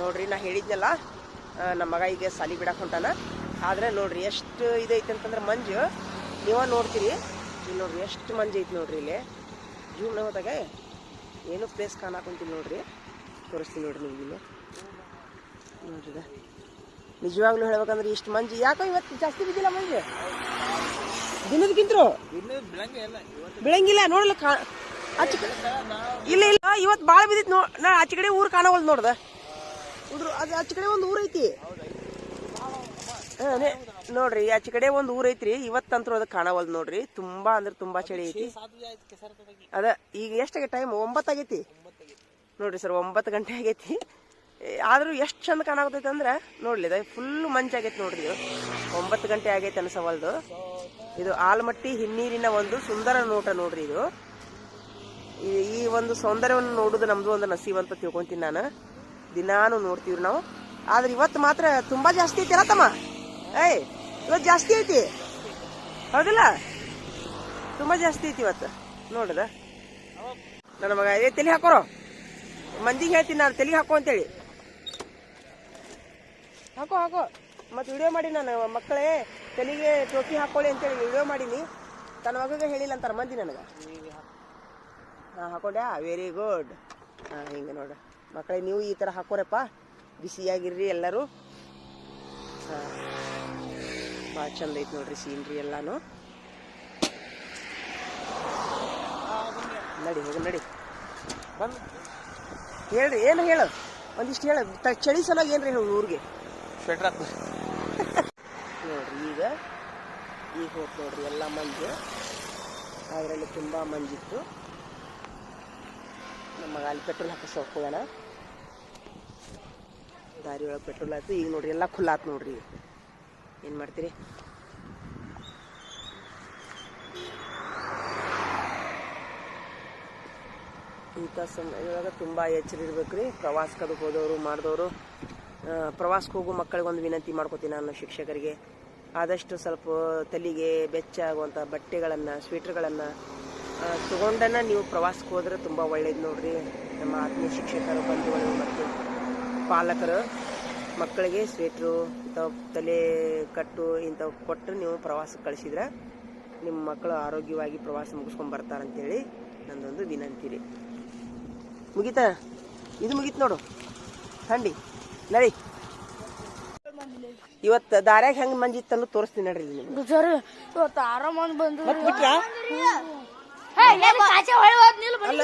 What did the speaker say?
ನೋಡ್ರಿ, ನಾ ಹೇಳಿದ್ನಲ್ಲ ನಮ್ಮ ಮಗ ಈಗ ಸಾಲಿ ಬಿಡಕ್ಕೆ ಹೊಂಟಾನ. ಆದರೆ ನೋಡ್ರಿ, ಎಷ್ಟು ಇದೈತೆ ಅಂತಂದ್ರೆ ಮಂಜು, ನೀವ ನೋಡ್ತೀರಿ ಇಲ್ಲಿ ನೋಡ್ರಿ, ಎಷ್ಟು ಮಂಜು ಐತೆ ನೋಡ್ರಿ ಇಲ್ಲಿ. ಜೂನ್ ಹೋದಾಗ ಏನು ಪ್ಲೇಸ್ ಕಾಣಾಕೊಂತೀನಿ ನೋಡ್ರಿ. ತೋರಿಸ್ತೀನಿ ನೋಡ್ರಿ ನಿಮ್ಗೆ ಇಲ್ಲಿ. ನೋಡ್ರಿ. ನಿಜವಾಗ್ಲೂ ಹೇಳ್ಬೇಕಂದ್ರೆ ಇಷ್ಟು ಮಂಜು, ಯಾಕೋ ಇವತ್ತು ಜಾಸ್ತಿ ಬಿದ್ದಿಲ್ಲ ಮಂಜು? ದಿನದಕ್ಕಿಂತರು ಬೆಳಂಗಿಲ್ಲ ನೋಡಲ್ಲ ಕಾ ಇಲ್ಲ ಇಲ್ಲ, ಇವತ್ತು ಭಾಳ ಬಿದ್ದಿತ್ತು ನೋ ನಾ ಆಚೆ ಕಡೆ ಊರು ಕಾಣವಲ್ದು ನೋಡ್ದ. ಉದ್ರ ಅದು ಕಡೆ ಒಂದು ಊರು ಐತಿ. ನೋಡ್ರಿ, ಆಚೆ ಕಡೆ ಒಂದು ಊರು ಐತ್ರಿ. ಇವತ್ತಂತೂ ಅದು ಕಾಣವಲ್ದು ನೋಡ್ರಿ. ತುಂಬಾ ಅಂದ್ರೆ ತುಂಬಾ ಚಳಿ ಐತಿ. ಅದ, ಈಗ ಎಷ್ಟಾಗ ಟೈಮ್ ಒಂಬತ್ತಾಗೈತಿ ನೋಡ್ರಿ ಸರ್, ಒಂಬತ್ತು ಗಂಟೆ ಆಗೈತಿ. ಆದರೂ ಎಷ್ಟು ಚಂದ ಕಾಣಾಕತೈತೆ ಅಂದ್ರೆ, ನೋಡ್ಲಿ, ಇದು ಫುಲ್ ಮಂಚಾಗೈತಿ ನೋಡ್ರಿ ಇದು. ಒಂಬತ್ತು ಗಂಟೆ ಆಗೈತೆ ಅನ್ಸವಲ್ದು. ಇದು ಆಲ್ಮಟ್ಟಿ ಹಿನ್ನೀರಿನ ಒಂದು ಸುಂದರ ನೋಟ ನೋಡ್ರಿ ಇದು. ಈ- ಒಂದು ಸೌಂದರ್ಯವನ್ನು ನೋಡುದು ನಮ್ದು ಒಂದು ನಸೀಬ್ ಅಂತ ತಿಳ್ಕೊಂತೀನಿ ನಾನು. ದಿನಾನು ನೋಡ್ತೀವಿ ನಾವು. ಆದ್ರೆ ಇವತ್ತು ಮಾತ್ರ ತುಂಬಾ ಜಾಸ್ತಿ ಐತಿ ತಮ್ಮ? ಏಯ್, ಇವತ್ತು ಜಾಸ್ತಿ ಐತಿ. ಹೌದಿಲ್ಲ? ತುಂಬಾ ಜಾಸ್ತಿ ಐತಿ ಇವತ್ತು. ನೋಡ್ರದ ನನ್ನ ಮಗ, ಏ, ತಲೆ ಹಾಕೋರು. ಮಂದಿಗೆ ಹೇಳ್ತೀನಿ ನಾನು, ತಲೆ ಹಾಕೋ ಅಂತೇಳಿ. ಹಾಕೋ ಹಾಕೋ. ಮತ್ತೆ ವಿಡಿಯೋ ಮಾಡಿ ನಾನು, ಮಕ್ಕಳೇ, ತಲೆಗೆ ಟೋಪಿ ಹಾಕೊಳ್ಳಿ ಅಂತೇಳಿ ವಿಡಿಯೋ ಮಾಡೀನಿ. ತನ್ನ ಮಗಗೆ ಹೇಳಿಲ್ಲ ಅಂತಾರೆ ಮಂದಿ ನನಗೆ. ಹಾಂ, ಹಾಕೊಂಡ್ಯಾ? ವೆರಿ ಗುಡ್ ಹಾಂ, ಹಿಂಗೆ ನೋಡ. ಮಕ್ಕಳೇ ನೀವು ಈ ಥರ ಹಾಕೋರಪ್ಪ. ಬಿಸಿಯಾಗಿರ್ರಿ ಎಲ್ಲರೂ. ಭಾಳ ಚಂದ ಐತಿ ನೋಡ್ರಿ ಸೀನ್ರಿ ಎಲ್ಲಾನು. ನಡಿ ಹೋಗಿ ನಡಿ. ಬಂದು. ಹೇಳ್ರಿ ಏನು ಹೇಳು? ಒಂದಿಷ್ಟು ಹೇಳ. ಚಳಿ ಸಲುವಾಗಿ ಏನ್ರಿ ಹೇಳು ಊರಿಗೆ? ನೋಡ್ರಿ ಈಗ ಈಗ ಹೋಗಿ ನೋಡ್ರಿ ಎಲ್ಲ ಮಂಜು. ಅದರಲ್ಲಿ ತುಂಬ ಮಂಜಿತ್ತು. ನಮ್ಮ ಮಗ ಅಲ್ಲಿ ಪೆಟ್ರೋಲ್ ಹಾಕಿ ಹೋಗೋಣ ದಾರಿ ಒಳಗೆ ಪೆಟ್ರೋಲ್ ಆಯ್ತು ಈಗ ನೋಡ್ರಿ, ಎಲ್ಲ ಖುಲ್ಲ ಆಯ್ತು ನೋಡ್ರಿ. ಏನು ಮಾಡ್ತೀರಿ? ಇಂಥ ಸಮಯದೊಳಗೆ ತುಂಬ ಎಚ್ಚರಿರ್ಬೇಕು ರೀ ಪ್ರವಾಸಕ್ಕೆ ಹೋದವರು, ಮಾಡಿದವರು. ಪ್ರವಾಸಕ್ಕೆ ಹೋಗೋ ಮಕ್ಕಳಿಗೆ ಒಂದು ವಿನಂತಿ ಮಾಡ್ಕೋತೀನಿ ನಾನು ಶಿಕ್ಷಕರಿಗೆ. ಆದಷ್ಟು ಸ್ವಲ್ಪ ತಲೆಗೆ ಬೆಚ್ಚ ಆಗುವಂಥ ಬಟ್ಟೆಗಳನ್ನು ಸ್ವೆಟ್ರ್ಗಳನ್ನು ತಗೊಂಡನ ನೀವು ಪ್ರವಾಸಕ್ಕೆ ಹೋದ್ರೆ ತುಂಬ ಒಳ್ಳೇದು ನೋಡ್ರಿ. ನಮ್ಮ ಆತ್ಮೀಯ ಶಿಕ್ಷಕರು ಬಂಧುಗಳು ಮತ್ತು ಪಾಲಕರು ಮಕ್ಕಳಿಗೆ ಸ್ವೆಟ್ರು ಇಂಥವು ತಲೆ ಕಟ್ಟು ಇಂಥವು ಕೊಟ್ಟು ನೀವು ಪ್ರವಾಸಕ್ಕೆ ಕಳಿಸಿದ್ರೆ ನಿಮ್ಮ ಮಕ್ಕಳು ಆರೋಗ್ಯವಾಗಿ ಪ್ರವಾಸ ಮುಗಿಸ್ಕೊಂಡು ಬರ್ತಾರಂತೇಳಿ ನಂದೊಂದು ವಿನಂತಿ ರೀ. ಮುಗೀತಾ? ಇದು ಮುಗೀತು ನೋಡು. ಥಂಡಿ ನಡಿ. ಇವತ್ತು ದಾರ್ಯಾಗ ಹೆಂಗೆ ಮಂಜಿತ್ತನ್ನು ತೋರಿಸ್ತೀನಿ ನಡ್ರಿ ನಿಮ್ಗೆ. ಇವತ್ತು ಆರಾಮ ಬಂದು ಬಿಟ್ರಾ ಕಾಚೆ ಹೊಳೆ ಹೋದ್ ನಿಲ್ ಅಲ್ಲ.